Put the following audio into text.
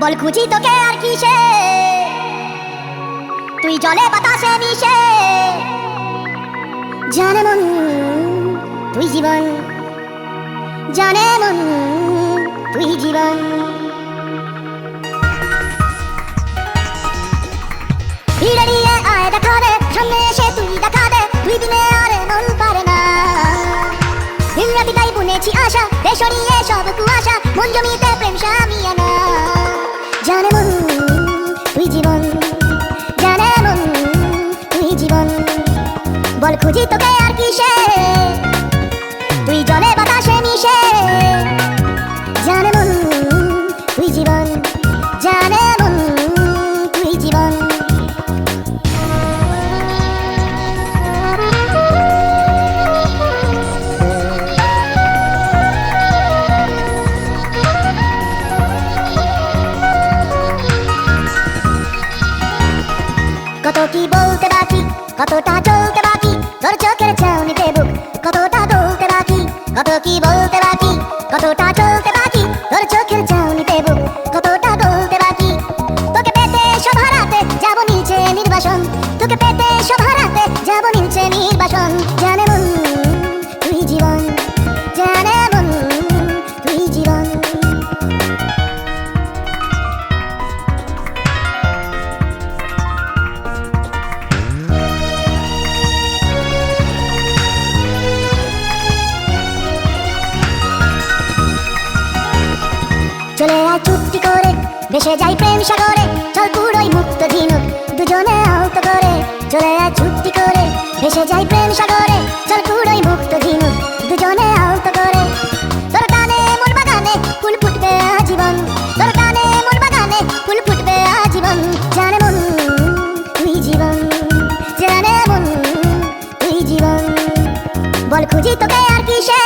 বল খুঁজি তোকে আর কিসে? তুই জলে বাতাসে মিশে। জানে মন, তুই জীবন। জানে মন, তুই জীবন। আয় দেখা দে তুই দেখা দে। তুই দিনে আশা দে সরিয়ে সব কুয়াশা। মন জমিতে প্রেম সামিয়া বল, খুঁজি তোকে আর কিসে? তুই জলে বাতাসে মিশে। তুই জীবন, জানে জীবন। কত কি বলতে বাকি, কতটা চলতে তোর চোখের চাউনিতে বুক কতটা দলতে বাকি? কত কি বলতে বাকি? কতটা চলতে বাকি? তোর চোখের চাউনিতে বুক কতটা দলতে বাকি? তোকে পেতে সব হারাতে যাব নিচে নির্বাসন। চলে আয় চুক্তি করে, ভেসে যাই প্রেম সাগরে, চল পুরোই মুক্ত ঝিনুক, দুজনে আহত করে। চলে আয় চুক্তি করে, ভেসে যাই প্রেম সাগরে, চল পুরোই মুক্ত ঝিনুক, দুজনে আহত করে। তোর গানে মোর বাগানে ফুল ফুটবে আজীবন, তোর গানে মোর বাগানে ফুল ফুটবে আজীবন জানে মন তুই জীবন জানে মন তুই জীবন। বল খুঁজি তোকে আর কিসে?